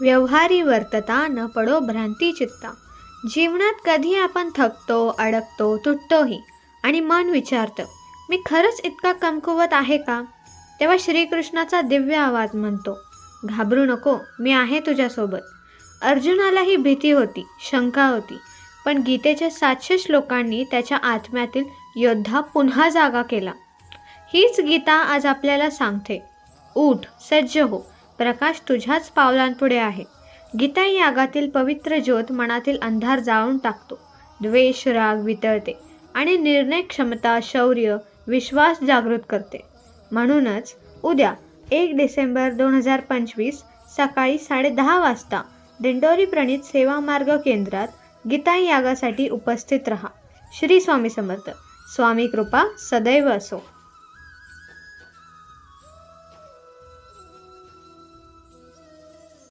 व्यवहारी वर्तता न पडो भ्रांती चित्ता. जीवनात कधी आपण थकतो अडकतो तुटतोही? आणि मन विचारतं मी खरंच इतका कमकुवत आहे का? तेव्हा श्रीकृष्णाचा दिव्य आवाज म्हणतो घाबरू नको मी आहे तुझ्यासोबत. अर्जुनालाही भीती होती शंका होती. पण गीतेच्या सातशे श्लोकांनी त्याच्या आत्म्यातील योद्धा पुन्हा जागा केला. हीच गीता आज आपल्याला सांगते उठ सज्ज हो प्रकाश तुझ्याच पावलांपुढे आहे. गीता यागातील पवित्र ज्योत मनातील अंधार जाळून टाकतो. द्वेष राग वितळते आणि निर्णय क्षमता शौर्य विश्वास जागृत करते. म्हणूनच उद्या एक डिसेंबर दोन हजार पंचवीस सकाळी साडेदहा वाजता दिंडोरी प्रणित सेवा मार्ग केंद्रात गीता यागासाठी उपस्थित रहा. श्री स्वामी समर्थ. स्वामी कृपा सदैव असो.